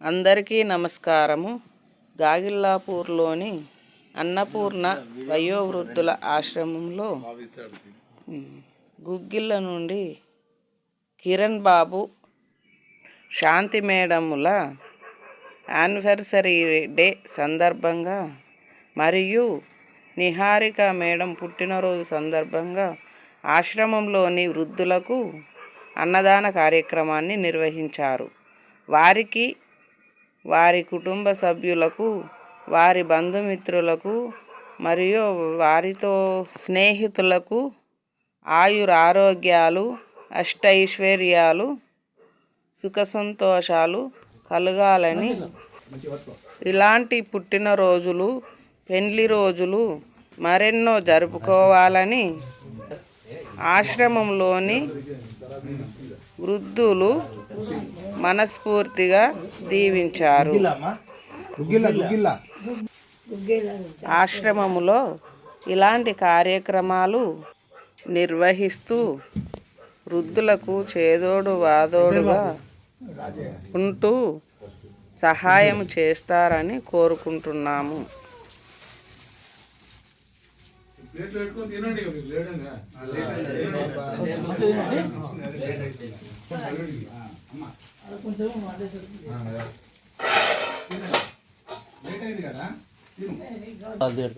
అందరికీ నమస్కారము. గాగిల్లాపూర్లోని అన్నపూర్ణ వయోవృద్ధుల ఆశ్రమంలో గుగ్గిళ్ళ నుండి కిరణ్ బాబు శాంతి మేడముల యానివర్సరీ డే సందర్భంగా మరియు నిహారిక మేడం పుట్టినరోజు సందర్భంగా ఆశ్రమంలోని వృద్ధులకు అన్నదాన కార్యక్రమాన్ని నిర్వహించారు. వారికి వారి కుటుంబ సభ్యులకు వారి బంధుమిత్రులకు మరియు వారితో స్నేహితులకు ఆయుర ఆరోగ్యాలు అష్టైశ్వర్యాలు సుఖ సంతోషాలు కలగాలని ఇలాంటి పుట్టినరోజులు పెళ్ళి రోజులు మరెన్నో జరుపుకోవాలని ఆశ్రమంలోని వృద్ధులు మనస్ఫూర్తిగా దీవించారు. ఆశ్రమములో ఇలాంటి కార్యక్రమాలు నిర్వహిస్తూ వృద్ధులకు చేదోడు వాదోడుగా ఉంటూ సహాయం చేస్తారని కోరుకుంటున్నాము. ప్లేట్లు పెట్టుకొని తినండి ఇక మీకు లేడంగా లేట్ అయింది కదా